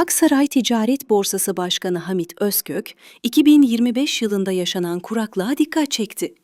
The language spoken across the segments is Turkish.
Aksaray Ticaret Borsası Başkanı Hamit Özkök, 2025 yılında yaşanan kuraklığa dikkat çekti.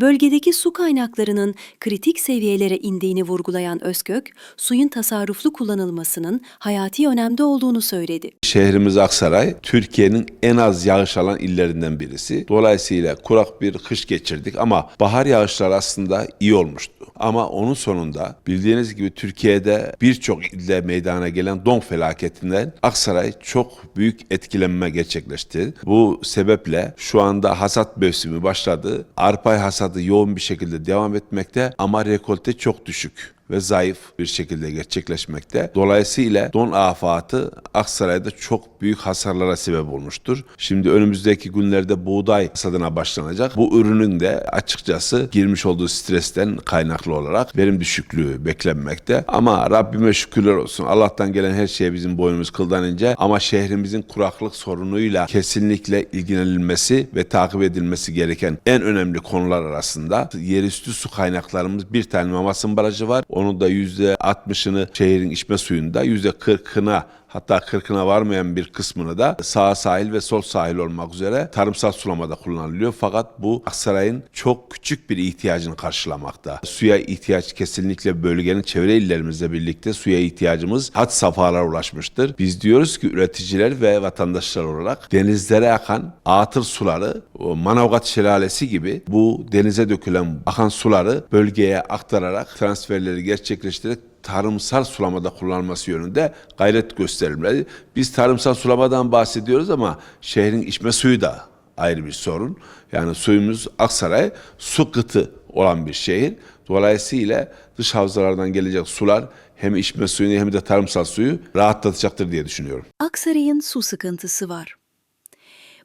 Bölgedeki su kaynaklarının kritik seviyelere indiğini vurgulayan Özkök, suyun tasarruflu kullanılmasının hayati önemde olduğunu söyledi. Şehrimiz Aksaray, Türkiye'nin en az yağış alan illerinden birisi. Dolayısıyla kurak bir kış geçirdik ama bahar yağışları aslında iyi olmuştu. Ama onun sonunda bildiğiniz gibi Türkiye'de birçok ilde meydana gelen don felaketinden Aksaray çok büyük etkilenme gerçekleşti. Bu sebeple şu anda hasat mevsimi başladı. Arpa hasadı yoğun bir şekilde devam etmekte ama rekolte çok düşük ve zayıf bir şekilde gerçekleşmekte. Dolayısıyla don afatı Aksaray'da çok büyük hasarlara sebep olmuştur. Şimdi önümüzdeki günlerde buğday hasadına başlanacak. Bu ürünün de açıkçası girmiş olduğu stresten kaynaklı olarak verim düşüklüğü beklenmekte. Ama Rabbime şükürler olsun. Allah'tan gelen her şeye bizim boynumuz kıldan ince. Ama şehrimizin kuraklık sorunuyla kesinlikle ilgilenilmesi ve takip edilmesi gereken en önemli konular arasında yerüstü su kaynaklarımız bir tane Mamasın Barajı var. Onun da %60'ını şehrin içme suyunda, %40'ına hatta 40'ına varmayan bir kısmını da sağ sahil ve sol sahil olmak üzere tarımsal sulamada kullanılıyor. Fakat bu Aksaray'ın çok küçük bir ihtiyacını karşılamakta. Suya ihtiyaç kesinlikle bölgenin çevre illerimizle birlikte suya ihtiyacımız had safhalara ulaşmıştır. Biz diyoruz ki üreticiler ve vatandaşlar olarak denizlere akan atıl suları, Manavgat Şelalesi gibi bu denize dökülen akan suları bölgeye aktararak transferleri gerçekleştirerek tarımsal sulamada kullanılması yönünde gayret gösterilmeli. Biz tarımsal sulamadan bahsediyoruz ama şehrin içme suyu da ayrı bir sorun. Yani suyumuz Aksaray su kıtı olan bir şehir. Dolayısıyla dış havzalardan gelecek sular hem içme suyunu hem de tarımsal suyu rahatlatacaktır diye düşünüyorum. Aksaray'ın su sıkıntısı var.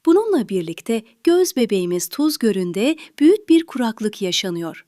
Bununla birlikte göz bebeğimiz Tuzgölü'nde büyük bir kuraklık yaşanıyor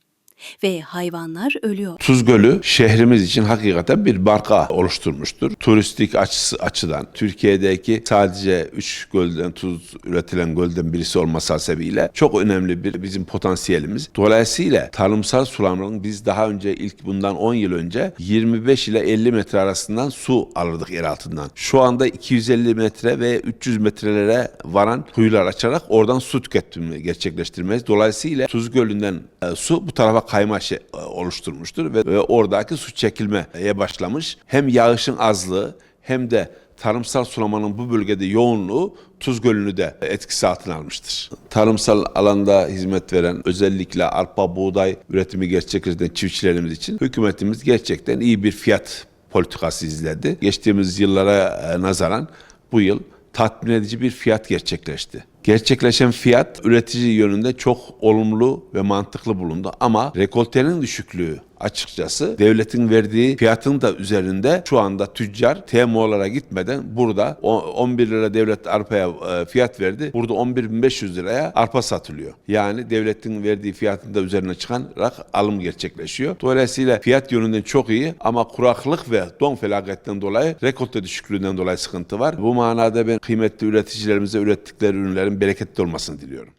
ve hayvanlar ölüyor. Tuz Gölü şehrimiz için hakikaten bir marka oluşturmuştur. Turistik açısı açıdan Türkiye'deki sadece 3 gölden tuz üretilen gölden birisi olması hasebiyle çok önemli bir bizim potansiyelimiz. Dolayısıyla tarımsal sulamanın biz daha önce ilk bundan 10 yıl önce 25 ile 50 metre arasından su alırdık yer altından. Şu anda 250 metre ve 300 metrelere varan kuyular açarak oradan su tüketimi gerçekleştirmeyiz. Dolayısıyla Tuz Gölü'nden e, su bu tarafa kayma şey, e, oluşturmuştur ve, oradaki su çekilmeye başlamış. Hem yağışın azlığı hem de tarımsal sulamanın bu bölgede yoğunluğu Tuz Gölü'nü de etkisi altına almıştır. Tarımsal alanda hizmet veren özellikle arpa, buğday üretimi gerçekleştiren çiftçilerimiz için hükümetimiz gerçekten iyi bir fiyat politikası izledi. Geçtiğimiz yıllara e, nazaran bu yıl tatmin edici bir fiyat gerçekleşti. Gerçekleşen fiyat üretici yönünde çok olumlu ve mantıklı bulundu. Ama rekoltenin düşüklüğü açıkçası devletin verdiği fiyatın da üzerinde şu anda tüccar TMO'lara gitmeden burada o- 11 lira devlet arpaya e, fiyat verdi. Burada 11.500 liraya arpa satılıyor. Yani devletin verdiği fiyatın da üzerine çıkarak alım gerçekleşiyor. Dolayısıyla fiyat yönünden çok iyi ama kuraklık ve don felaketten dolayı rekolte düşüklüğünden dolayı sıkıntı var. Bu manada ben kıymetli üreticilerimize ürettikleri ürünlerin bereketli olmasını diliyorum.